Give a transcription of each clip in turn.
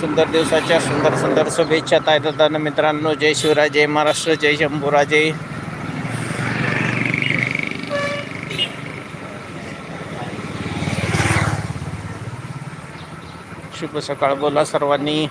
सुंदर दिवसाच्या सुंदर सुंदर शुभेच्छा ताई मित्रांनो. जय शिवराय जय महाराष्ट्र जय शंभूराजे शुभ सकाळ बोला सर्वांनी.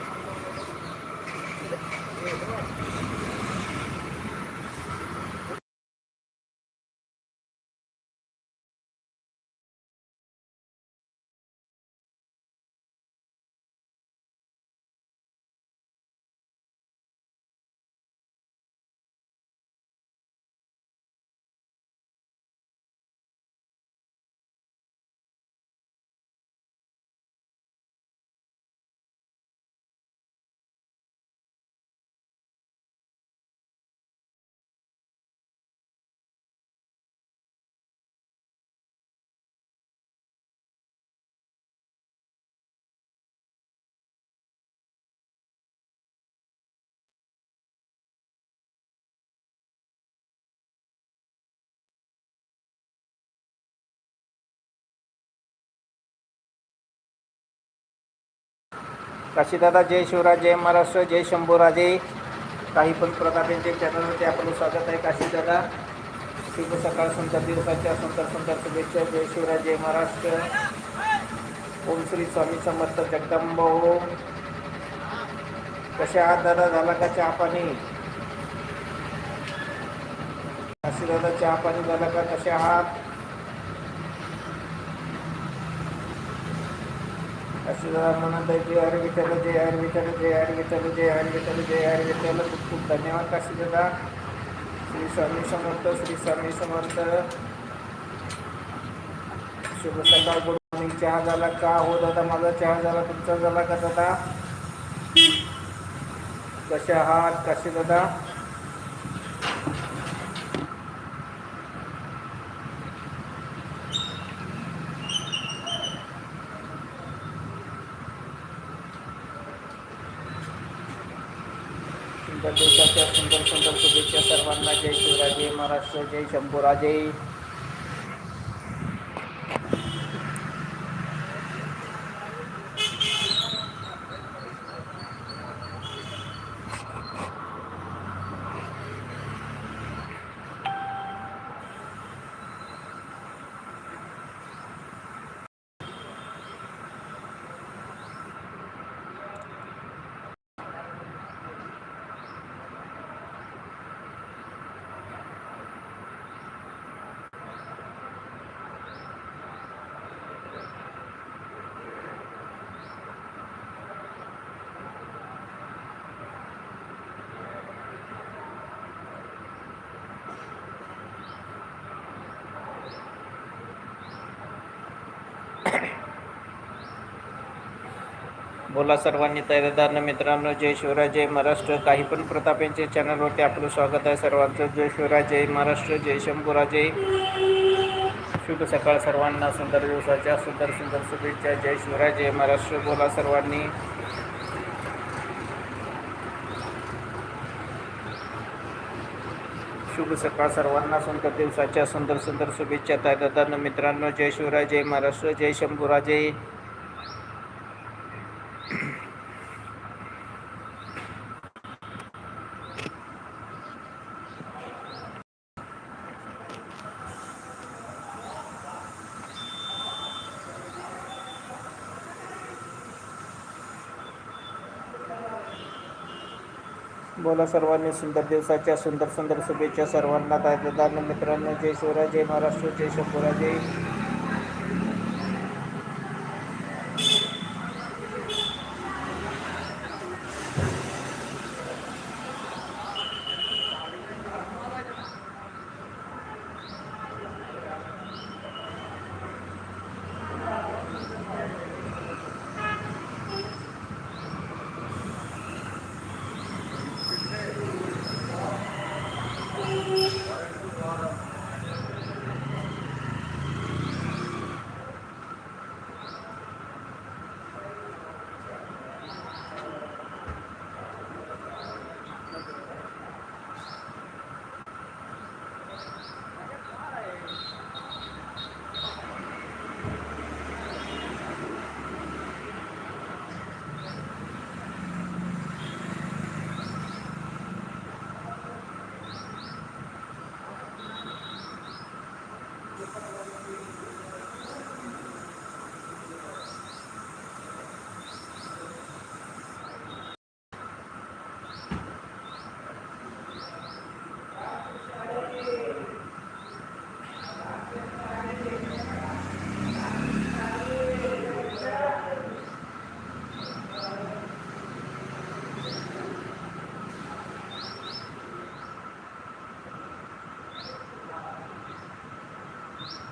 काशीदादा जय शिवराज जय महाराष्ट्र जय शंभूराजे. काही पण प्रतापेंचे चॅनलमध्ये आपलं स्वागत आहे काशीदादा. शुभ सकाळ सुंदर दिवसाच्या सुंदर सुंदर शुभेच्छा. जय शिवराज जय महाराष्ट्र. ओम श्री स्वामी समर्थ जगदंब. ओम कसे आहात दादा? झाला का चहा पाणी? काशीदादा चहा पाणी झाला का? कसे आहात? काशीदादा म्हणत आहे जय हरी विठ्ठल जय हरी विठ्ठल जय हरी विठ्ठल जय हरी विठ्ठल जय हरी विठ्ठल खूप खूप धन्यवाद काशीदादा श्री स्वामी समर्थ श्री स्वामी समर्थ शुभ सकाळ गुड मॉर्निंग चहा झाला का हो दादा माझा चहा झाला तुमचा झाला का दादा कसे आहात दादा सुंदर दिवसाच्या सुंदर सुंदर शुभेच्छा सर्वांना जय शिवराजे जय शंभूराजे. बोला सर्वांनी तयारदार मित्रांनो जय शिवराय जय महाराष्ट्र. काही पण प्रतापेंच्या चॅनलवरती आपलं स्वागत आहे सर्वांचं. जय शिवराय जय महाराष्ट्र जय शंभूराजे शुभ सकाळ सर्वांना. सुंदर दिवसाच्या सुंदर सुंदर शुभेच्छा. जय शिवराय जय महाराष्ट्र. बोला सर्वांनी. शुभ सकाळ सर्वांना. सुंदर दिवसाच्या सुंदर सुंदर शुभेच्छा. दादा मित्रांनो जय शिवराय जय महाराष्ट्र जय शंभूराजे. बोला सर्वांनी सुंदर दिवसाच्या सुंदर सुंदर शुभेच्छा सर्वांना. दादा मित्रांनो जय शिवराय जय महाराष्ट्र जय शंभूराजे.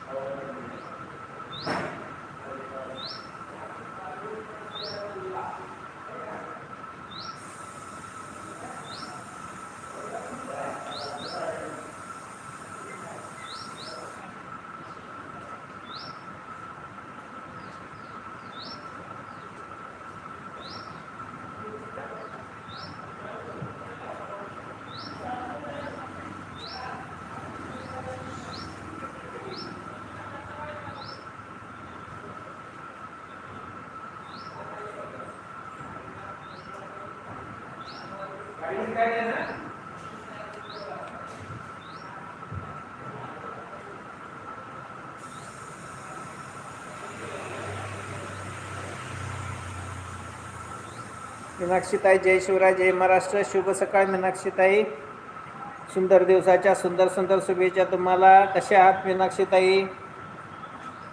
ああ。मीनाक्षीताई जय शिवराय जय महाराष्ट्र. शुभ सकाळ मीनाक्षीताई. सुंदर दिवसाच्या सुंदर सुंदर शुभेच्छा तुम्हाला. कशा आहात मीनाक्षीताई?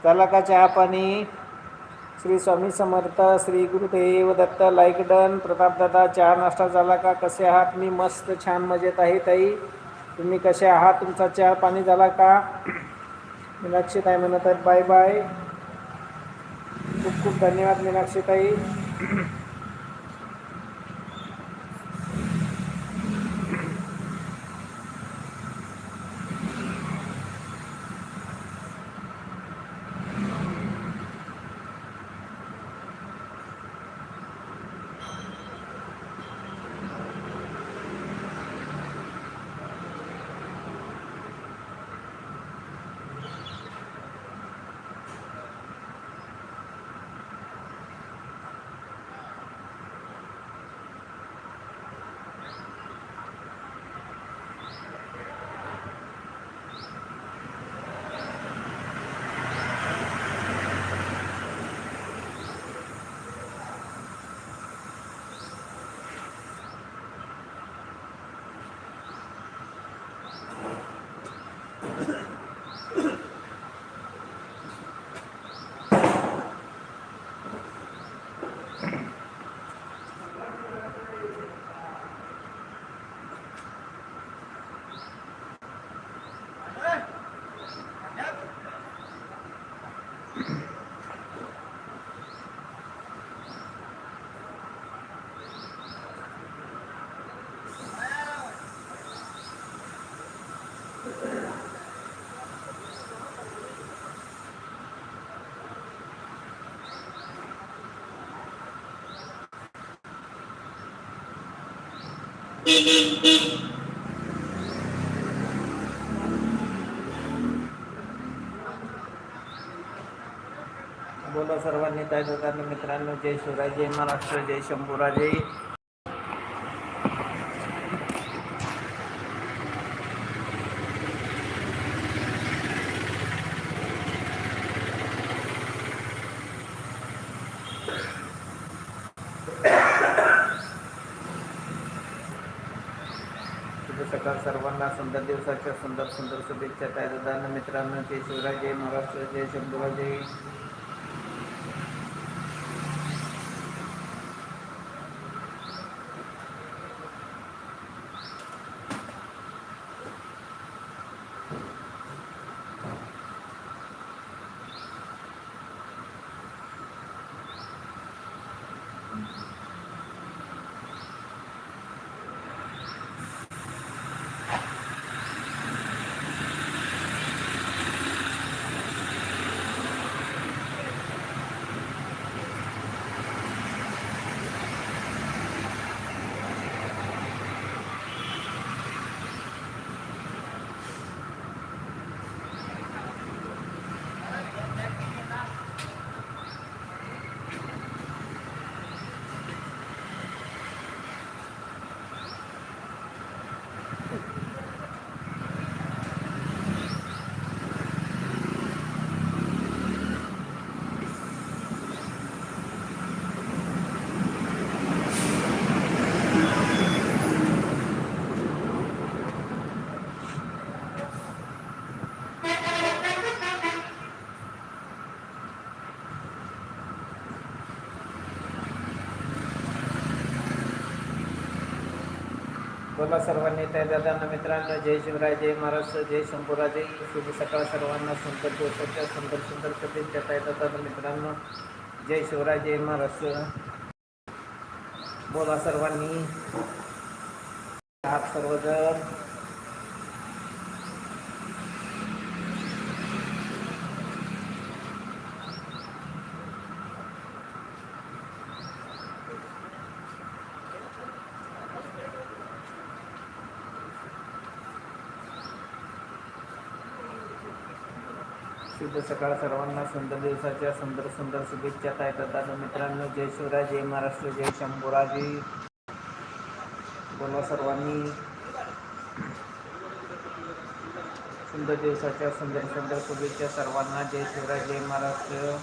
झाला का चहा पाणी? श्री स्वामी समर्थ श्री गुरुदेव दत्त लाईक डन प्रतापदादा चहा नाश्ता झाला का? कसे आहात? मी मस्त छान मजेत आहे ताई. तुम्ही कसे आहात? तुमचा चहा पाणी झाला का? मीनाक्षीताई म्हणत आहेत बाय बाय. खूप खूप धन्यवाद मीनाक्षीताई बोला सर्वांनी काय मित्रांनो जय शिवराय जय महाराष्ट्र जय शंभूराजे शुभ सकाळ सर्वांना सुंदर दिवसाच्या सुंदर सुंदर शुभेच्छा ताई दादा मित्रांनो जय शिवराय जय महाराष्ट्र जय शंभूराजे. बोला सर्वांनी त्या दादांना मित्रांनो जय शिवराय जय महाराष्ट्र जय शंभूराजे शुभ सकाळ सर्वांना सुंदर दिवसाच्या सुंदर सुंदर शुभेच्छा त्या दादांना मित्रांनो जय शिवराय जय महाराष्ट्र. बोला सर्वांनी. आप सर्वजण. शुभ सकाळ सर्वांना. सुंदर दिवसाच्या सुंदर सुंदर शुभेच्छा काय करतात मित्रांनो. जय शिवराय जय महाराष्ट्र जय शंभूराजी. बोला सर्वांनी. सुंदर दिवसाच्या सुंदर सुंदर शुभेच्छा सर्वांना. जय शिवराय जय महाराष्ट्र.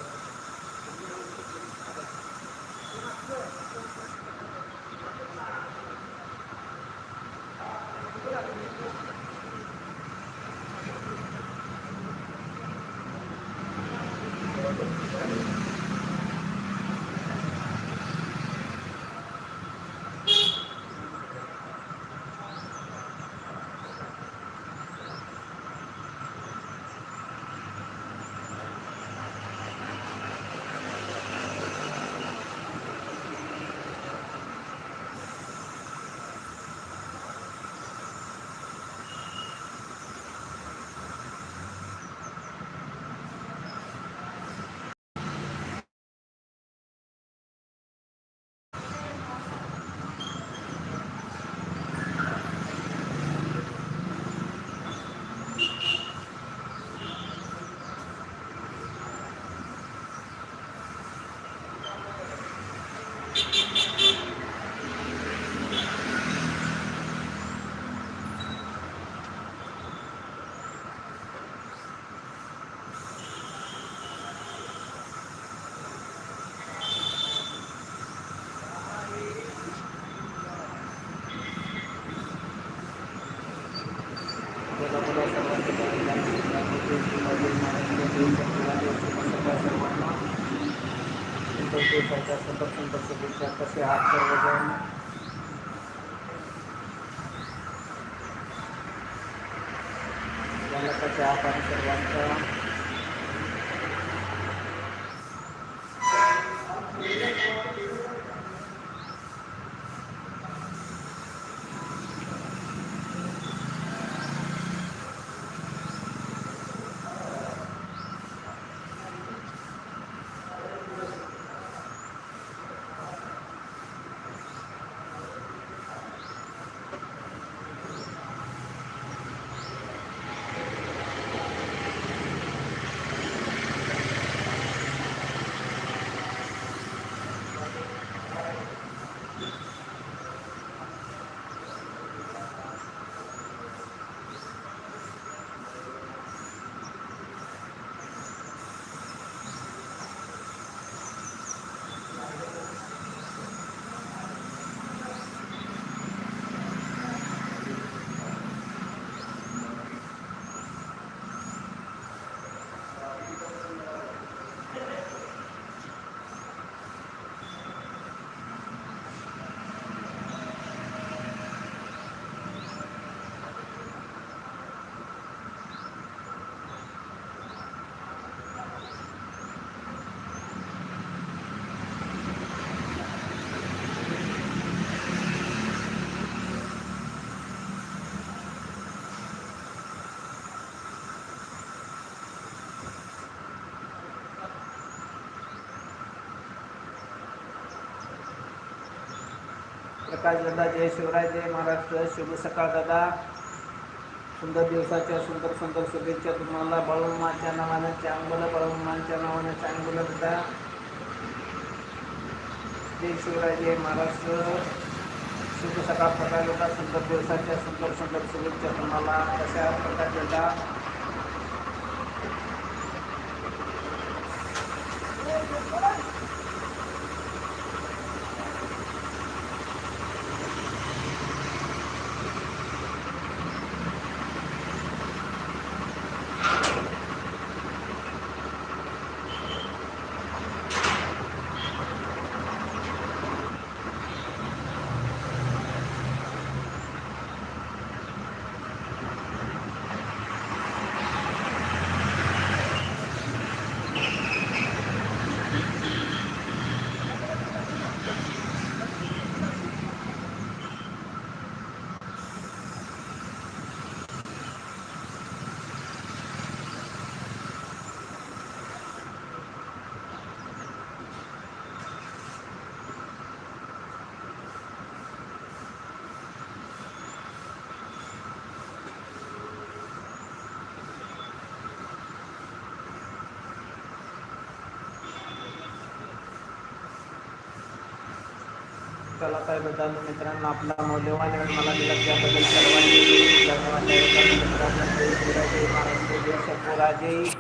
जय शिवराय सर्वांना दिवसाच्या सुंदर शुभेच्छा कसे आहात सर्वजण मला कसे आहात आणि सर्वांचा प्रकाश दादा जय शिवराय जय महाराष्ट्र. शुभ सकाळ दादा. सुंदर दिवसाच्या सुंदर सुंदर शुभेच्छा तुम्हाला. बळवमानच्या नावानं चांगलं बळवमानच्या नावानं चांगलं दादा. जय शिवराय जय महाराष्ट्र. शुभ सकाळ प्रकाश दादा. सुंदर दिवसाच्या सुंदर सुंदर शुभेच्छा तुम्हाला. कशा प्रकाश दादा. चला साहेब मित्रांनो आपला मौल्यवान वेळ मला दिला त्याबद्दल सर्वांनी धन्यवाद द्यावे. मित्रांनो, जय शिवराय, महाराष्ट्र जय शंभूराजे